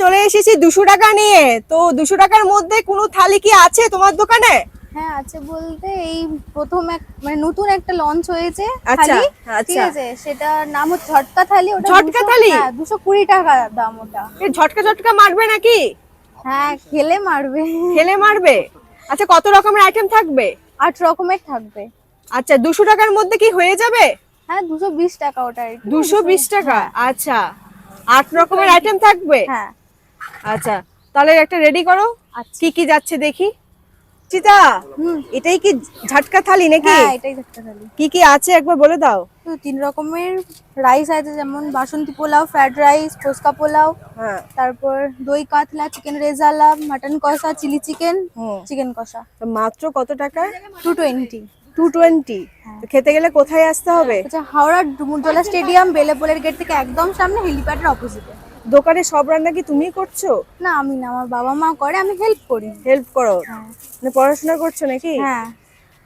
চলে এসেছি দুশো টাকা নিয়ে। তো দুশো টাকার মধ্যে কোনো থালি কি আছে তোমার দোকানে? হ্যাঁ আছে বলতে এই প্রথম এক মানে নতুন একটা লঞ্চ হয়েছে আচ্ছা, থালি। আচ্ছা। ঠিক আছে সেটার নাম হচ্ছে ঝটকা থালি। ওটা ঝটকা থালি? হ্যাঁ দুশো কুড়ি টাকা দাম ওটা। ঝটকা ঝটকা মারবে নাকি? হ্যাঁ খেলে মারবে। খেলে মারবে? আচ্ছা কত রকমের আইটেম থাকবে? আট রকমের থাকবে। আচ্ছা দুশো টাকার মধ্যে কি হয়ে যাবে? হ্যাঁ দুশো বিশ টাকা ওটা দুশো বিশ টাকা আচ্ছা। আট রকমের আইটেম থাকবে? হ্যাঁ। আচ্ছা তাহলে একটা রেডি করো। আচ্ছা। কি কি যাচ্ছে দেখি। চিতা এটাই কি ঝাটকা থালি নাকি? হ্যাঁ এটাই ঝটকা থালি। কি কি আছে একবার বলে দাও। তো তিন রকমের রাইস আছে যেমন বাসন্তী পোলাও ফ্রাইড রাইস ফুচকা পোলাও হ্যাঁ। তারপর দই কাতলা চিকেন রেজালা মাটন কষা চিলি চিকেন চিকেন কষা। তো মাত্র কত টাকা? টু টোয়েন্টি টু টোয়েন্টি খেতে গেলে কোথায় আসতে হবে? আচ্ছা হাওড়ার ডুমুরজলা স্টেডিয়াম বেলেপোলের গেট থেকে একদম সামনে হেলিপ্যাডের অপোজিটে দোকানে সব রান্না কি তুমি করছ? না আমি না আমার বাবা মা করে আমি হেল্প করি। হেল্প করো? হ্যাঁ। মানে পড়াশোনা করছ নাকি? হ্যাঁ।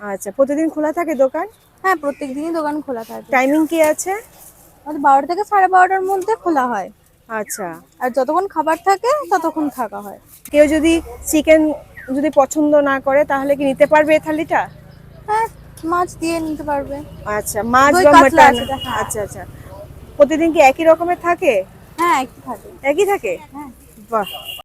আচ্ছা প্রতিদিন খোলা থাকে দোকান? হ্যাঁ প্রত্যেক দিনই দোকান খোলা থাকে। টাইমিং কি আছে? আমাদের বারোটা থেকে সাড়ে বারোটার মধ্যে খোলা হয়। আচ্ছা। আর যতক্ষণ খাবার থাকে ততক্ষণ থাকা হয়। কেউ যদি চিকেন যদি পছন্দ না করে তাহলে কি নিতে পারবে এই থালিটা? হ্যাঁ মাছ দিয়ে নিতে পারবে। আচ্ছা মাছ বা মাটন। হ্যাঁ। আচ্ছা আচ্ছা। প্রতিদিন কি একই রকমের থাকে? হ্যাঁ একই থাকে। একই থাকে? হ্যাঁ। বাহ।